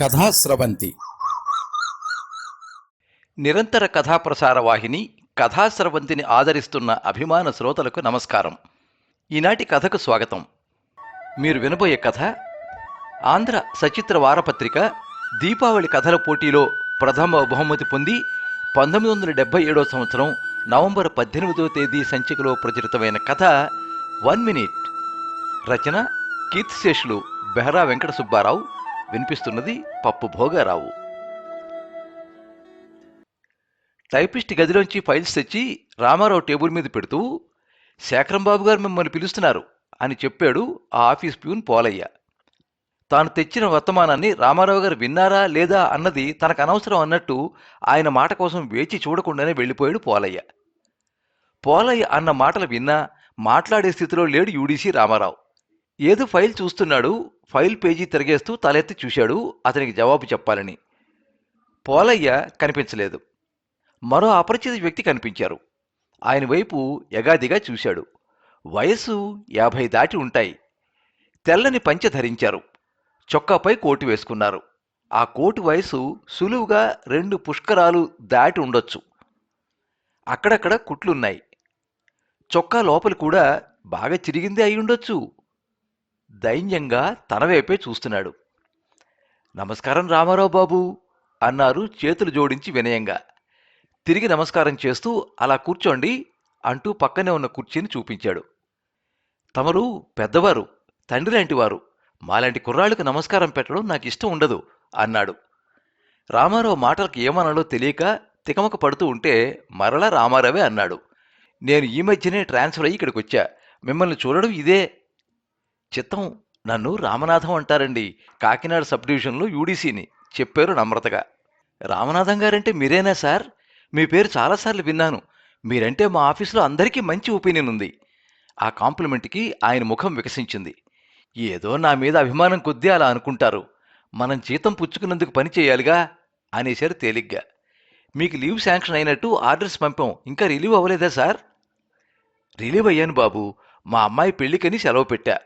కథాస్రవంతి నిరంతర కథాప్రసార వాహిని కథాస్రవంతిని ఆదరిస్తున్న అభిమాన శ్రోతలకు నమస్కారం. ఈనాటి కథకు స్వాగతం. మీరు వినబోయే కథ ఆంధ్ర సచిత్ర వారపత్రిక దీపావళి కథల పోటీలో ప్రథమ బహుమతి పొంది పంతొమ్మిది వందల డెబ్బై ఏడో సంవత్సరం నవంబర్ పద్దెనిమిదో తేదీ సంచికలో ప్రచురితమైన కథ వన్ మినిట్. రచన కీర్తిశేషులు బెహరా వెంకట సుబ్బారావు వినిపిస్తున్నది పప్పు భోగారావు. టైపిస్ట్ గదిలోంచి ఫైల్స్ తెచ్చి రామారావు టేబుల్ మీద పెడుతూ శేఖరంబాబు గారు మిమ్మల్ని పిలుస్తున్నారు అని చెప్పాడు ఆ ఆఫీస్ ప్యూన్ పోలయ్య. తాను తెచ్చిన వర్తమానాన్ని రామారావు గారు విన్నారా లేదా అన్నది తనకు అనవసరం అన్నట్టు ఆయన మాట కోసం వేచి చూడకుండానే వెళ్ళిపోయాడు పోలయ్య. పోలయ్య అన్న మాటలు విన్నా మాట్లాడే స్థితిలో లేడు యూడీసీ రామారావు. ఏదో ఫైల్ చూస్తున్నాడు ఫైల్ పేజీ తిరిగేస్తూ తలెత్తి చూశాడు అతనికి జవాబు చెప్పాలని. పోలయ్య కనిపించలేదు. మరో అపరిచిత వ్యక్తి కనిపించారు. ఆయన వైపు యగాదిగా చూశాడు. వయస్సు యాభై దాటి ఉంటాయి. తెల్లని పంచె ధరించారు. చొక్కాపై కోటు వేసుకున్నారు. ఆ కోటు వయసు సులువుగా రెండు పుష్కరాలు దాటి ఉండొచ్చు. అక్కడక్కడ కుట్లున్నాయి. చొక్కా లోపలి కూడా బాగా చిరిగిందే అయి ఉండొచ్చు. దైన్యంగా తన వైపే చూస్తున్నాడు. నమస్కారం రామారావు బాబు అన్నారు చేతులు జోడించి వినయంగా. తిరిగి నమస్కారం చేస్తూ అలా కూర్చోండి అంటూ పక్కనే ఉన్న కుర్చీని చూపించాడు. తమరు పెద్దవారు తండ్రి లాంటివారు మాలాంటి కుర్రాళ్ళకు నమస్కారం పెట్టడం నాకు ఇష్టం ఉండదు అన్నాడు. రామారావు మాటలకు ఏమనాలో తెలియక తికమక పడుతూ ఉంటే మరలా రామారావే అన్నాడు. నేను ఈ మధ్యనే ట్రాన్స్ఫర్ అయ్యి ఇక్కడికి వచ్చా. మిమ్మల్ని చూడడం ఇదే చిత్తం నన్ను రామనాథం అంటారండి. కాకినాడ సబ్ డివిజన్లో యూడీసీని చెప్పారు నమ్రతగా. రామనాథం గారంటే మీరేనా సార్? మీ పేరు చాలాసార్లు విన్నాను. మీరంటే మా ఆఫీసులో అందరికీ మంచి ఒపీనియన్ ఉంది. ఆ కాంప్లిమెంట్కి ఆయన ముఖం వికసించింది. ఏదో నా మీద అభిమానం కొద్దీ అలా అనుకుంటారు. మనం జీతం పుచ్చుకున్నందుకు పని చేయాలిగా? అనేశారు తేలిగ్గా. మీకు లీవ్ శాంక్షన్ అయినట్టు ఆర్డర్స్ పంపాం. ఇంకా రిలీవ్ అవ్వలేదా సార్? రిలీవ్ అయ్యాను బాబు. మా అమ్మాయి పెళ్ళికని సెలవు పెట్టా.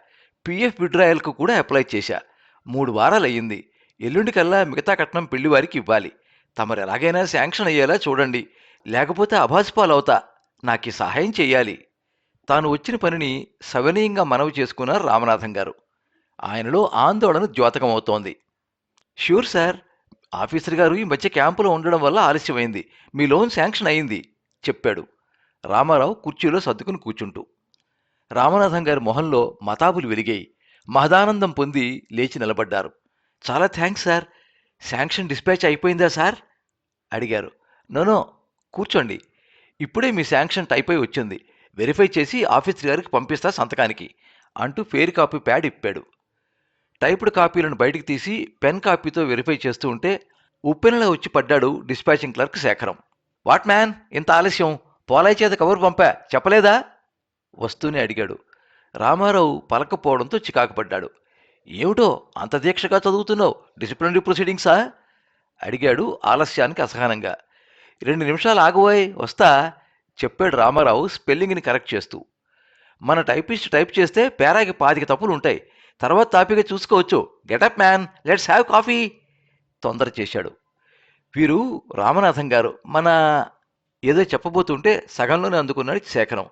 పీఎఫ్ విడ్రాయల్కు కూడా అప్లై చేశా. మూడు వారాలు అయ్యింది ఎల్లుండికల్లా మిగతా కట్నం పెళ్ళి వారికి ఇవ్వాలి. తమరు ఎలాగైనా శాంక్షన్ అయ్యేలా చూడండి. లేకపోతే అభాసుపాలవుతా నాకు సహాయం చెయ్యాలి. తాను వచ్చిన పనిని సవనీయంగా మనవి చేసుకున్నారు రామనాథం గారు. ఆయనలో ఆందోళన ద్యోతకమవుతోంది ష్యూర్ సార్ ఆఫీసర్ గారు ఈ మధ్య క్యాంపులో ఉండడం వల్ల ఆలస్యమైంది. మీ లోన్ శాంక్షన్ అయింది చెప్పాడు. రామారావు కుర్చీలో సర్దుకుని కూర్చుంటూ రామనాథం గారి మొహంలో మతాబులు వెలిగాయి. మహదానందం పొంది లేచి నిలబడ్డారు. చాలా థ్యాంక్స్ సార్. శాంక్షన్ డిస్పాచ్ అయిపోయిందా సార్? అడిగారు. నోనో కూర్చోండి. ఇప్పుడే మీ శాంక్షన్ టైప్ అయి వచ్చింది. వెరిఫై చేసి ఆఫీసర్ గారికి పంపిస్తా సంతకానికి అంటూ ఫేర్ కాపీ ప్యాడ్ ఇప్పాడు. టైప్డ్ కాపీలను బయటికి తీసి పెన్ కాపీతో వెరిఫై చేస్తూ ఉంటే ఉప్పెనలా వచ్చి పడ్డాడు dispatching clerk Shekharam. What man? ఇంత ఆలస్యం. పోలాయ్ చేత కవర్ పంపా. చెప్పలేదా? వస్తూనే అడిగాడు. రామారావు పలకపోవడంతో చికాకు పడ్డాడు. ఏమిటో అంత దీక్షగా చదువుతున్నావు? డిసిప్లినరీ ప్రొసీడింగ్సా? అడిగాడు ఆలస్యానికి అసహనంగా. రెండు నిమిషాలు ఆగబోయ్ వస్తా చెప్పాడు రామారావు స్పెల్లింగ్ని కరెక్ట్ చేస్తూ. మన టైపిస్ట్ టైప్ చేస్తే పేరాకి పాతిక తప్పులు ఉంటాయి. తర్వాత తాపిగా చూసుకోవచ్చు. Get up man. Let's have coffee. తొందర చేశాడు. వీరు రామనాథం గారు మన ఏదో చెప్పబోతుంటే సగంలోనే అందుకున్నాడు శేఖరం.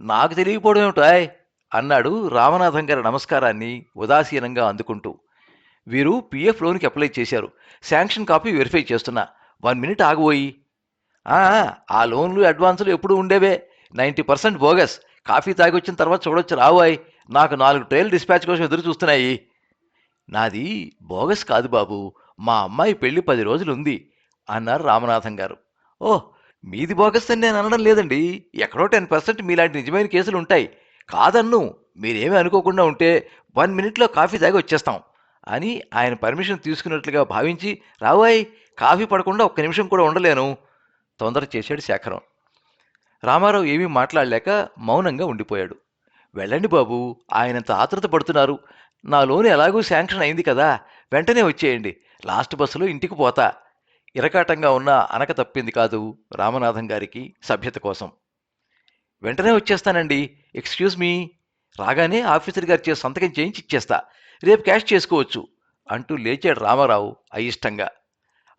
నాకు తెలియకపోవడం ఏమిటాయ్ అన్నాడు రామనాథం గారి నమస్కారాన్ని ఉదాసీనంగా అందుకుంటూ. వీరు పిఎఫ్ లోన్కి అప్లై చేశారు. శాంక్షన్ కాపీ వెరిఫై చేస్తున్నా. వన్ మినిట్ ఆగిపోయి. "ఆ, ఆ లోన్లు అడ్వాన్సులు ఎప్పుడు ఉండేవే. Ninety percent bogus. కాఫీ తాగి వచ్చిన తర్వాత చూడొచ్చు. రావాయ్ నాకు నాలుగు ట్రైల్ డిస్పాచ్ కోసం ఎదురు చూస్తున్నాయి. నాది బోగస్ కాదు బాబు. మా అమ్మాయి పెళ్ళి పది రోజులు ఉంది అన్నారు రామనాథం గారు. ఓ మీది బోగస్ అని నేను అనడం లేదండి. ఎక్కడో టెన్ పర్సెంట్ మీలాంటి నిజమైన కేసులు ఉంటాయి. కాదన్ను. మీరేమీ అనుకోకుండా ఉంటే వన్ మినిట్లో కాఫీ తాగి వచ్చేస్తాం అని ఆయన పర్మిషన్ తీసుకున్నట్లుగా భావించి రావాయ్ కాఫీ పడకుండా ఒక్క నిమిషం కూడా ఉండలేను. తొందర చేశాడు శేఖరం. రామారావు ఏమీ మాట్లాడలేక మౌనంగా ఉండిపోయాడు. వెళ్ళండి బాబు ఆయనంత ఆతృత పడుతున్నారు. నా లోన్ ఎలాగూ శాంక్షన్ అయింది కదా. వెంటనే వచ్చేయండి. లాస్ట్ బస్సులో ఇంటికి పోతా. ఇరకాటంగా ఉన్న అనక తప్పింది కాదు రామనాథం గారికి సభ్యత కోసం. వెంటనే వచ్చేస్తానండి. Excuse me. రాగానే ఆఫీసర్ గారి చేసి సంతకం చేయించి ఇచ్చేస్తా రేపు క్యాష్ చేసుకోవచ్చు అంటూ లేచాడు రామారావు అయిష్టంగా.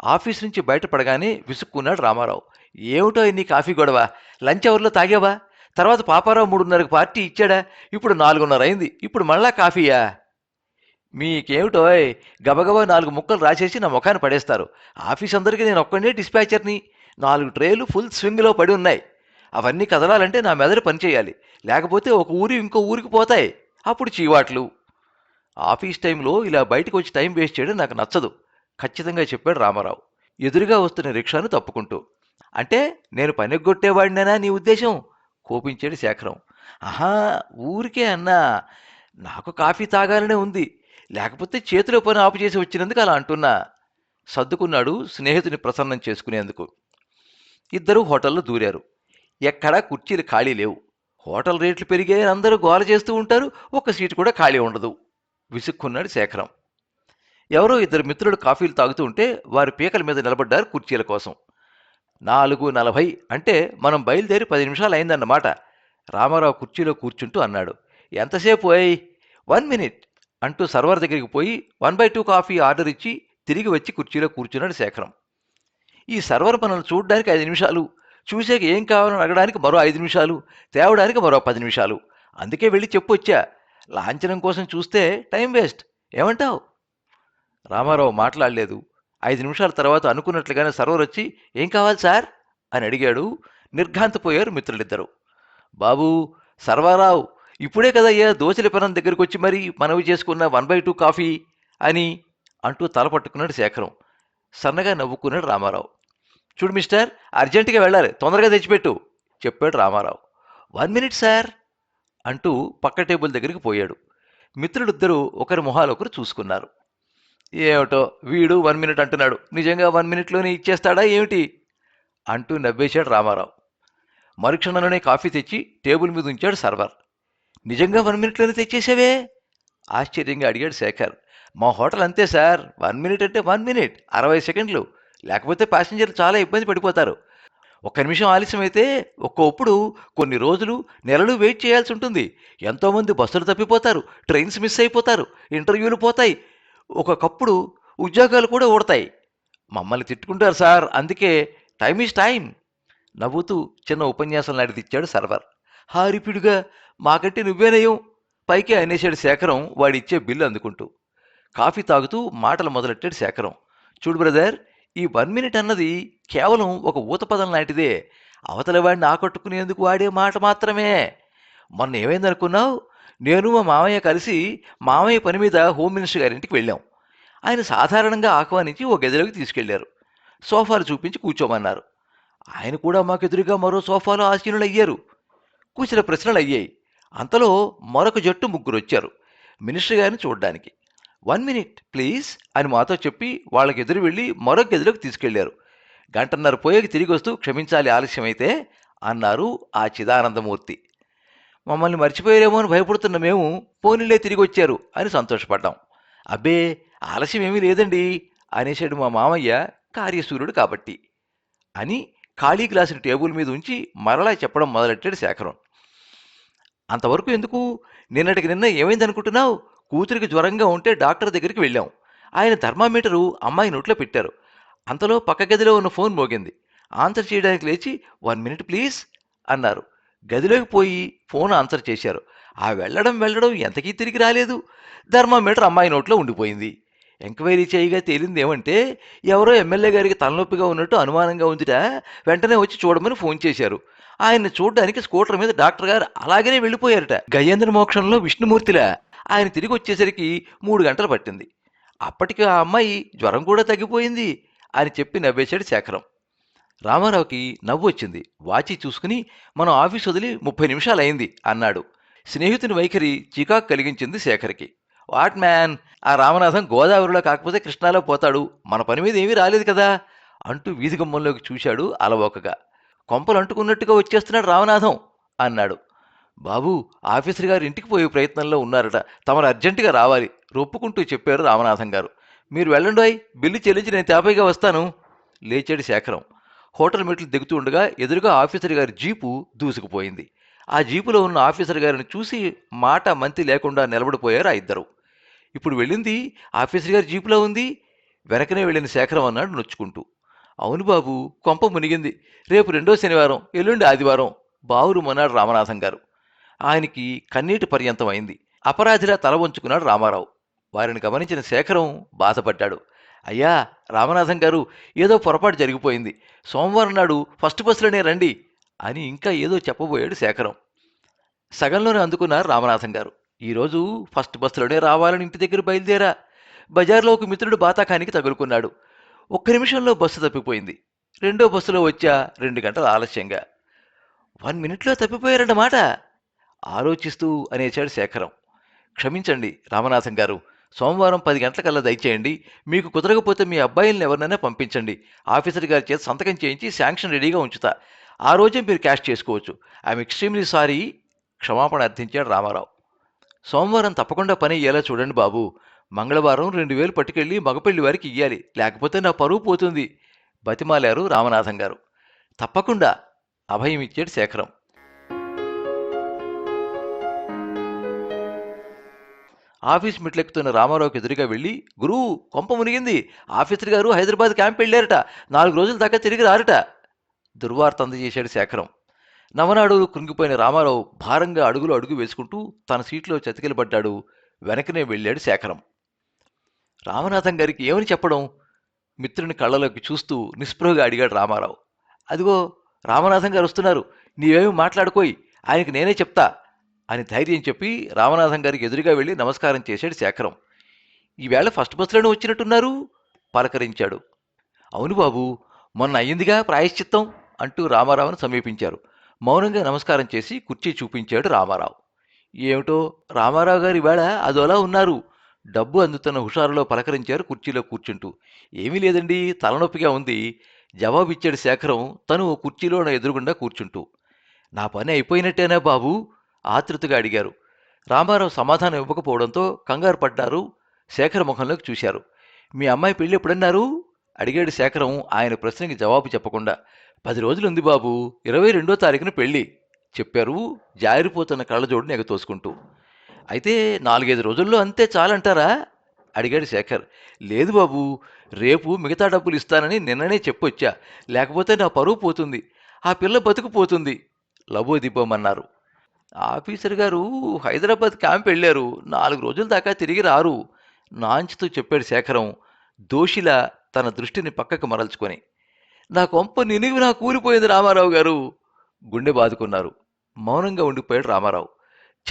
ఆఫీస్ నుంచి బయటపడగానే విసుక్కున్నాడు రామారావు. ఏమిటో నీ కాఫీ గొడవ? లంచ్ అవర్లో తాగావా? తర్వాత పాపారావు మూడున్నరకు పార్టీ ఇచ్చాడా? ఇప్పుడు నాలుగున్నర అయింది. ఇప్పుడు మళ్ళా కాఫీయా? మీకేమిటో గబగబా నాలుగు ముక్కలు రాసేసి నా ముఖాన్ని పడేస్తారు. ఆఫీస్ అందరికీ నేను ఒక్కడే డిస్పాచర్ని. నాలుగు ట్రేలు ఫుల్ స్వింగ్లో పడి ఉన్నాయి. అవన్నీ కదలాలంటే నా మెదడు పనిచేయాలి లేకపోతే ఒక ఊరి ఇంకో ఊరికి పోతాయి. అప్పుడు చీవాట్లు. ఆఫీస్ టైంలో ఇలా బయటకు వచ్చి టైం వేస్ట్ చేయడం నాకు నచ్చదు. ఖచ్చితంగా చెప్పాడు రామారావు. ఎదురుగా వస్తున్న రిక్షాను తప్పుకుంటూ. అంటే నేను పనిగొట్టేవాడినేనా నీ ఉద్దేశం? కోపించాడు శేఖరం. ఆహా ఊరికే అన్నా. నాకు కాఫీ తాగాలనే ఉంది. లేకపోతే చేతిలో పని ఆపు చేసి వచ్చినందుకు అలా అంటున్నా. సర్దుకున్నాడు స్నేహితుని ప్రసన్నం చేసుకునేందుకు. ఇద్దరూ హోటల్లో దూరారు. ఎక్కడా కుర్చీలు ఖాళీ లేవు. హోటల్ రేట్లు పెరిగాయని అందరూ గోల చేస్తూ ఉంటారు. ఒక్క సీటు కూడా ఖాళీ ఉండదు. విసుక్కున్నాడు శేఖరం. ఎవరో ఇద్దరు మిత్రులు కాఫీలు తాగుతూ ఉంటే వారి పీకల మీద నిలబడ్డారు కుర్చీల కోసం. నాలుగు నలభై అంటే మనం బయలుదేరి పది నిమిషాలు అయిందన్నమాట. రామారావు కుర్చీలో కూర్చుంటూ అన్నాడు. ఎంతసేపు అయ్యి? One minute. అంటూ సర్వర్ దగ్గరికి పోయి one by two coffee order ఇచ్చి తిరిగి వచ్చి కుర్చీలో కూర్చున్నాడు శేఖరం. ఈ సర్వర్ పనులు చూడడానికి ఐదు నిమిషాలు చూసాక ఏం కావాలని అడగడానికి మరో ఐదు నిమిషాలు తేవడానికి మరో పది నిమిషాలు. అందుకే వెళ్ళి చెప్పొచ్చా లాంఛనం కోసం చూస్తే టైం వేస్ట్. ఏమంటావు? రామారావు మాట్లాడలేదు. ఐదు నిమిషాల తర్వాత అనుకున్నట్లుగానే సర్వర్ వచ్చి ఏం కావాలి సార్? అని అడిగాడు నిర్ఘాంతపోయారు మిత్రులిద్దరూ. బాబు సర్వారావు ఇప్పుడే కదయ్యా దోశల పెనం దగ్గరికి వచ్చి మరి మనవి చేసుకున్న వన్ బై టూ కాఫీ అని అంటూ తల పట్టుకున్నాడు శేఖరం. సన్నగా నవ్వుకున్నాడు రామారావు. చూడు మిస్టర్ అర్జెంటుగా వెళ్ళాలి తొందరగా తెచ్చిపెట్టు చెప్పాడు రామారావు. వన్ మినిట్ సార్ అంటూ పక్క టేబుల్ దగ్గరికి పోయాడు. మిత్రులిద్దరూ ఒకరి మొహాలు ఒకరు చూసుకున్నారు. ఏమిటో వీడు వన్ మినిట్ అంటున్నాడు నిజంగా వన్ మినిట్లోనే ఇచ్చేస్తాడా ఏమిటి? అంటూ నవ్వేశాడు రామారావు. మరుక్షణంలోనే కాఫీ తెచ్చి టేబుల్ మీద ఉంచాడు సర్వర్. నిజంగా వన్ మినిట్లోనే తెచ్చేసావే? ఆశ్చర్యంగా అడిగాడు శేఖర్. మా హోటల్ అంతే సార్. వన్ మినిట్ అంటే వన్ మినిట్. అరవై సెకండ్లు. లేకపోతే ప్యాసింజర్లు చాలా ఇబ్బంది పడిపోతారు. ఒక్క నిమిషం ఆలస్యం అయితే ఒక్కొప్పుడు కొన్ని రోజులు నెలలు వెయిట్ చేయాల్సి ఉంటుంది. ఎంతోమంది బస్సులు తప్పిపోతారు. ట్రైన్స్ మిస్ అయిపోతారు. ఇంటర్వ్యూలు పోతాయి. ఒకప్పుడు ఉద్యోగాలు కూడా ఊడతాయి. మమ్మల్ని తిట్టుకుంటారు సార్. అందుకే టైం ఈజ్ టైం నవ్వుతూ చిన్న ఉపన్యాసం లాంటిది ఇచ్చాడు సర్వర్. హారిపిడుగా మాకంటే నువ్వేనయం పైకి అనేశాడు శేఖరం వాడిచ్చే బిల్లు అందుకుంటూ. కాఫీ తాగుతూ మాటలు మొదలెట్టాడు శేఖరం. చూడు బ్రదర్ ఈ వన్ మినిట్ అన్నది కేవలం ఒక ఊతపదం లాంటిదే. అవతల వాడిని ఆకట్టుకునేందుకు వాడే మాట మాత్రమే. మొన్న ఏమైందనుకున్నావు? నేను మా మామయ్య కలిసి మామయ్య పని మీద హోమ్ మినిస్టర్ గారింటికి వెళ్ళాం. ఆయన సాధారణంగా ఆహ్వానించి ఓ గదిలోకి తీసుకెళ్ళారు. సోఫాలు చూపించి కూర్చోమన్నారు. ఆయన కూడా మాకు ఎదురుగా మరో సోఫాలో ఆసీనులు అయ్యారు కూచిన ప్రశ్నలు అయ్యాయి. అంతలో మరొక జట్టు ముగ్గురు వచ్చారు. మినిస్టర్ గారిని చూడడానికి. వన్ మినిట్ ప్లీజ్ అని మాతో చెప్పి వాళ్ళకి ఎదురు వెళ్ళి మరొక గదిలోకి తీసుకెళ్ళారు. గంటన్నర పోయేకి తిరిగి వస్తూ క్షమించాలి ఆలస్యమైతే అన్నారు ఆ చిదానందమూర్తి. మమ్మల్ని మర్చిపోయారేమో అని భయపడుతున్న మేము పోనీలే తిరిగి వచ్చారు అని సంతోషపడ్డాం. అబ్బే ఆలస్యం ఏమీ లేదండి అనేసాడు మా మామయ్య కార్యసూర్యుడు కాబట్టి. అని ఖాళీ గ్లాసుని టేబుల్ మీద ఉంచి మరలా చెప్పడం మొదలెట్టాడు శేఖరం. అంతవరకు ఎందుకు? నిన్నటికి నిన్న ఏమైందనుకుంటున్నావు? కూతురికి జ్వరంగా ఉంటే డాక్టర్ దగ్గరికి వెళ్ళాం. ఆయన థర్మామీటరు అమ్మాయి నోట్లో పెట్టారు. అంతలో పక్క గదిలో ఉన్న ఫోన్ మోగింది. ఆన్సర్ చేయడానికి లేచి వన్ మినిట్ ప్లీజ్ అన్నారు. గదిలోకి పోయి ఫోన్ ఆన్సర్ చేశారు. ఆ వెళ్ళడం వెళ్ళడం ఎంతకీ తిరిగి రాలేదు. థర్మామీటర్ అమ్మాయి నోట్లో ఉండిపోయింది. ఎంక్వైరీ చేయగా తేలింది ఏమంటే ఎవరో ఎమ్మెల్యే గారికి తలనొప్పిగా ఉన్నట్టు అనుమానంగా ఉందిట వెంటనే వచ్చి చూడమని ఫోన్ చేశారు. ఆయన్ని చూడడానికి స్కూటర్ మీద డాక్టర్ గారు అలాగనే వెళ్ళిపోయారట. గజేంద్ర మోక్షంలో విష్ణుమూర్తిలా. ఆయన తిరిగి వచ్చేసరికి మూడు గంటలు పట్టింది. అప్పటికి ఆ అమ్మాయి జ్వరం కూడా తగ్గిపోయింది అని చెప్పి నవ్వేశాడు శేఖరం. రామారావుకి నవ్వు వచ్చింది. వాచి చూసుకుని మనం ఆఫీస్ వదిలి ముప్పై నిమిషాలు అయింది అన్నాడు. స్నేహితుని వైఖరి చికాకు కలిగించింది శేఖర్కి. What man? ఆ రామనాథం గోదావరిలో కాకపోతే కృష్ణాలో పోతాడు. మన పని మీద ఏమీ రాలేదు కదా? అంటూ వీధి గుమ్మంలోకి చూశాడు అలవోకగా. కొంపలు అంటుకున్నట్టుగా వచ్చేస్తున్నాడు రామనాథం అన్నాడు. బాబు ఆఫీసర్ గారు ఇంటికి పోయే ప్రయత్నంలో ఉన్నారట. తమరు అర్జెంటుగా రావాలి రొప్పుకుంటూ చెప్పారు రామనాథం గారు. మీరు వెళ్ళండి బిల్లు చెల్లించి నేను తేపైగా వస్తాను లేచాడు శేఖరం. హోటల్ మెట్లు దిగుతూ ఉండగా ఎదురుగా ఆఫీసర్ గారి జీపు దూసుకుపోయింది. ఆ జీపులో ఉన్న ఆఫీసర్ గారిని చూసి మాట మంతి లేకుండా నిలబడిపోయారు ఆ ఇద్దరు. ఇప్పుడు వెళ్ళింది ఆఫీసర్ గారి జీపులో ఉంది వెనకనే వెళ్ళిన శేఖరం అన్నాడు నొచ్చుకుంటూ. అవును బాబు కొంప మునిగింది. రేపు రెండో శనివారం ఎల్లుండి ఆదివారం బావురు మన్నాడు రామనాథం గారు. ఆయనకి కన్నీటి పర్యంతం అయింది. అపరాధిలా తల వంచుకున్నాడు రామారావు. వారిని గమనించిన శేఖరం బాధపడ్డాడు. అయ్యా రామనాథం గారు ఏదో పొరపాటు జరిగిపోయింది. సోమవారం నాడు ఫస్ట్ బస్సులోనే రండి అని ఇంకా ఏదో చెప్పబోయాడు శేఖరం. సగంలోనే అందుకున్నారు రామనాథం గారు. ఈరోజు ఫస్ట్ బస్సులోనే రావాలని ఇంటి దగ్గర బయలుదేరా. బజార్లో ఒక మిత్రుడు బాతాకానికి తగులుకున్నాడు. ఒక్క నిమిషంలో బస్సు తప్పిపోయింది. రెండో బస్సులో వచ్చా రెండు గంటల ఆలస్యంగా. వన్ మినిట్లో తప్పిపోయారన్నమాట ఆలోచిస్తూ అనేశాడు శేఖరం. క్షమించండి రామనాథం గారు సోమవారం పది గంటలకల్లా దయచేయండి. మీకు కుదరకపోతే మీ అబ్బాయిల్ని ఎవరినైనా పంపించండి. ఆఫీసర్ గారి చేత సంతకం చేయించి శాంక్షన్ రెడీగా ఉంచుతా. ఆ రోజే మీరు క్యాష్ చేసుకోవచ్చు. I'm extremely sorry. క్షమాపణ అర్థించాడు రామారావు. సోమవారం తప్పకుండా పని అయ్యేలా చూడండి బాబు. మంగళవారం రెండు వేలు పట్టుకెళ్ళి మగపెళ్ళి వారికి ఇయ్యాలి. లేకపోతే నా పరువు పోతుంది బతిమాలారు రామనాథం గారు. తప్పకుండా అభయం ఇచ్చాడు శేఖరం. ఆఫీస్ మెట్లెక్కుతున్న రామారావుకి ఎదురుగా వెళ్ళి గురువు కొంప మునిగింది. ఆఫీసర్ గారు హైదరాబాద్ క్యాంప్ వెళ్ళారట. నాలుగు రోజుల దాకా తిరిగి రారట. దుర్వార్త అందజేశాడు శేఖరం. నవనాడు కృంగిపోయిన రామారావు భారంగా అడుగులు అడుగు వేసుకుంటూ తన సీట్లో చతికిలబడ్డాడు. వెనకనే వెళ్ళాడు శేఖరం. రామనాథం గారికి ఏమని చెప్పడం? మిత్రుని కళ్ళలోకి చూస్తూ నిస్పృహగా అడిగాడు రామారావు. అదిగో రామనాథం గారు వస్తున్నారు. నీవేమి మాట్లాడుకోయి. ఆయనకి నేనే చెప్తా అని ధైర్యం చెప్పి రామనాథం గారికి ఎదురుగా వెళ్ళి నమస్కారం చేశాడు శేఖరం. ఈవేళ ఫస్ట్ బస్సులోనే వచ్చినట్టున్నారు? పలకరించాడు. అవును బాబు మొన్న అయ్యిందిగా ప్రాయశ్చిత్తం అంటూ రామారావును సమీపించారు. మౌనంగా నమస్కారం చేసి కుర్చీ చూపించాడు రామారావు. ఏమిటో? రామారావు గారు ఇవాళ అదోలా ఉన్నారు. డబ్బు అందుతున్న హుషారులో పలకరించారు కుర్చీలో కూర్చుంటూ. ఏమీ లేదండి తలనొప్పిగా ఉంది. జవాబిచ్చాడు శేఖరం తను ఓ కుర్చీలో నా ఎదురుగుండా కూర్చుంటూ. నా పని అయిపోయినట్టేనా బాబు? ఆతృతగా అడిగారు. రామారావు సమాధానం ఇవ్వకపోవడంతో కంగారు పడ్డారు శేఖర్ ముఖంలోకి చూశారు. మీ అమ్మాయి పెళ్ళి ఎప్పుడన్నారు? అడిగాడు శేఖరం ఆయన ప్రశ్నకి జవాబు చెప్పకుండా. పది రోజులు ఉంది బాబు ఇరవై రెండో తారీఖున పెళ్ళి చెప్పారు జారిపోతున్న కళ్ళజోడుని ఎగతోసుకుంటూ అయితే నాలుగైదు రోజుల్లో అంతే చాలంటారా? అడిగాడు శేఖర్. లేదు బాబు రేపు మిగతా డబ్బులు ఇస్తానని నిన్ననే చెప్పొచ్చా. లేకపోతే నా పరువు పోతుంది. ఆ పిల్ల బతుకుపోతుంది లబోదిబ్బమన్నారు. ఆఫీసర్ గారు హైదరాబాద్ క్యాంప్ వెళ్ళారు. నాలుగు రోజుల దాకా తిరిగి రారు. నాంచుతూ చెప్పాడు శేఖరం దోషిలా తన దృష్టిని పక్కకు మరల్చుకొని. నా కొంప నినివి నా కూలిపోయింది రామారావు గారు. గుండె బాదుకున్నారు. మౌనంగా ఉండిపోయాడు రామారావు.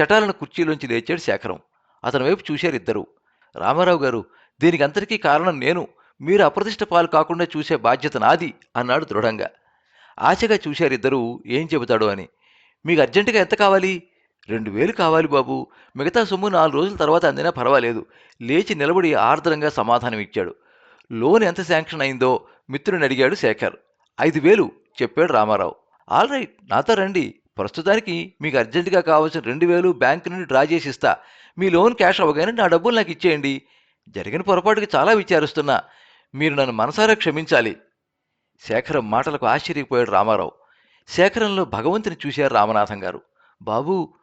చటాలను కుర్చీలోంచి లేచాడు శేఖరం. అతని వైపు చూశారు ఇద్దరు. రామారావు గారు దీనికి అంతటికీ కారణం నేను. మీరు అప్రతిష్ట పాలు కాకుండా చూసే బాధ్యత నాది అన్నాడు దృఢంగా. ఆశగా చూశారు ఇద్దరూ ఏం చెబుతాడో అని. మీకు అర్జెంటుగా ఎంత కావాలి? రెండు వేలు కావాలి బాబు. మిగతా సొమ్ము నాలుగు రోజుల తర్వాత అందినా పర్వాలేదు. లేచి నిలబడి ఆర్ద్రంగా సమాధానం ఇచ్చాడు. లోన్ ఎంత శాంక్షన్ అయిందో మిత్రుని అడిగాడు శేఖర్. ఐదు వేలు చెప్పాడు రామారావు. ఆల్ రైట్ నాతో రండి. ప్రస్తుతానికి మీకు అర్జెంటుగా కావాల్సిన రెండు వేలు బ్యాంకు నుండి డ్రా చేసి ఇస్తా. మీ లోన్ క్యాష్ అవ్వగానే నా డబ్బులు నాకు ఇచ్చేయండి. జరిగిన పొరపాటుకి చాలా విచారిస్తున్నా. మీరు నన్ను మనసారా క్షమించాలి. శేఖరం మాటలకు ఆశ్చర్యపోయాడు రామారావు. శేఖరంలో భగవంతుని చూశారు రామనాథం గారు. బాబు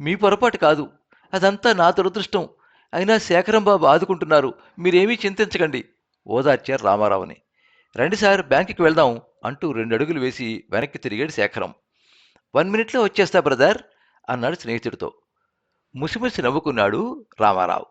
మీ పొరపాటు కాదు. అదంతా నా దురదృష్టం. అయినా శేఖరం బాబు ఆదుకుంటున్నారు. మీరేమీ చింతించకండి ఓదార్చారు రామారావుని. రండి సార్ బ్యాంకుకి వెళ్దాం అంటూ రెండు అడుగులు వేసి వెనక్కి తిరిగాడు శేఖరం. వన్ మినిట్లో వచ్చేస్తా బ్రదర్ అన్నాడు స్నేహితుడితో. ముసిముసి నవ్వుకున్నాడు రామారావు.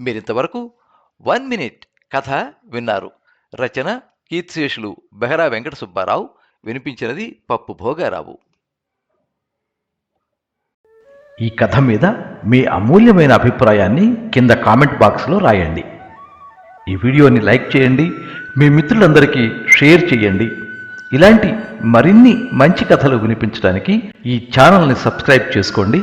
మీరింతవరకు వన్ మినిట్ కథ విన్నారు. రచన కీర్తిశేషులు బెహరా వెంకట సుబ్బారావు వినిపించినది పప్పు భోగారావు. ఈ కథ మీద మీ అమూల్యమైన అభిప్రాయాన్ని కింద కామెంట్ బాక్స్లో రాయండి. ఈ వీడియోని లైక్ చేయండి మీ మిత్రులందరికీ షేర్ చేయండి. ఇలాంటి మరిన్ని మంచి కథలు వినిపించడానికి ఈ ఛానల్ని సబ్స్క్రైబ్ చేసుకోండి.